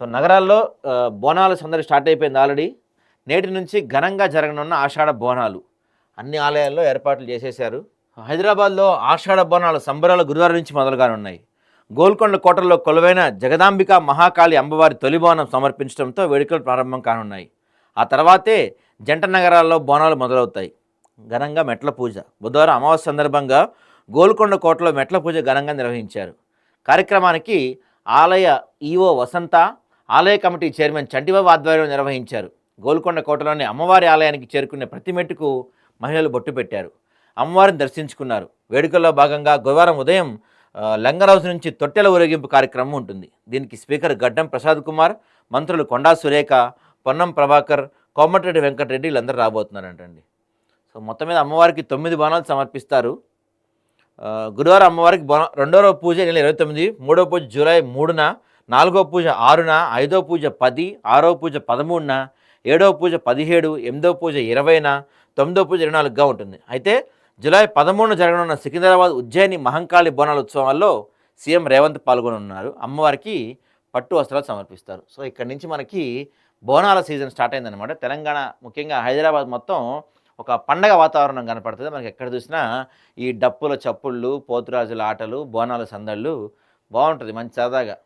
So నగరాల్లో బోనాల సందడి స్టార్ట్ అయిపోయింది ఆల్రెడీ. నేటి నుంచి ఘనంగా జరగనున్న ఆషాఢ బోనాలు అన్ని ఆలయాల్లో ఏర్పాట్లు చేసేశారు. హైదరాబాద్లో ఆషాఢ బోనాల సంబరాలు గురువారం నుంచి మొదలుగానున్నాయి. గోల్కొండ కోటలో కొలువైన జగదాంబిక మహాకాళి అమ్మవారి తొలి బోనం సమర్పించడంతో వేడుకలు ప్రారంభం కానున్నాయి. ఆ తర్వాతే జంట నగరాల్లో బోనాలు మొదలవుతాయి. ఘనంగా మెట్ల పూజ. బుధవారం అమావాస్య సందర్భంగా గోల్కొండ కోటలో మెట్ల పూజ ఘనంగా నిర్వహించారు. కార్యక్రమానికి ఆలయ ఈఓ వసంత ఆలయ కమిటీ చైర్మన్ చంటిబాబు ఆధ్వర్యంలో నిర్వహించారు. గోల్కొండ కోటలోని అమ్మవారి ఆలయానికి చేరుకునే ప్రతి మెట్టుకు మహిళలు బొట్టు పెట్టారు. అమ్మవారిని దర్శించుకున్నారు. వేడుకల్లో భాగంగా గురువారం ఉదయం ఆ, హౌస్ నుంచి తొట్టెల ఊరేగింపు కార్యక్రమం ఉంటుంది. దీనికి స్పీకర్ గడ్డం ప్రసాద్ కుమార్ మంత్రులు కొండా సురేఖ పొన్నం ప్రభాకర్ కోమటిరెడ్డి వెంకటరెడ్డి వీళ్ళందరూ రాబోతున్నారంటండి. సో మొత్తం మీద అమ్మవారికి తొమ్మిది బాణాలు సమర్పిస్తారు. గురువారం అమ్మవారికి బోన రెండో రోజు పూజ నెల ఇరవై తొమ్మిది మూడో పూజ జూలై మూడున నాలుగో పూజ ఆరున ఐదో పూజ పది ఆరో పూజ పదమూడున ఏడో పూజ పదిహేడు ఎనిమిదో పూజ ఇరవైన తొమ్మిదో పూజ ఇరవై నాలుగుగా ఉంటుంది. అయితే జూలై పదమూడున జరగనున్న సికింద్రాబాద్ ఉజ్జయిని మహంకాళి బోనాల ఉత్సవాల్లో సీఎం రేవంత్ పాల్గొనున్నారు. అమ్మవారికి పట్టు వస్త్రాలు సమర్పిస్తారు. సో ఇక్కడ నుంచి మనకి బోనాల సీజన్ స్టార్ట్ అయిందనమాట తెలంగాణ ముఖ్యంగా హైదరాబాద్ మొత్తం ఒక పండగ వాతావరణం కనపడుతుంది. మనకి ఎక్కడ చూసినా ఈ డప్పుల చప్పుళ్ళు పోతురాజుల ఆటలు బోనాల సందళ్ళు బాగుంటుంది. మంచి సరదాగా.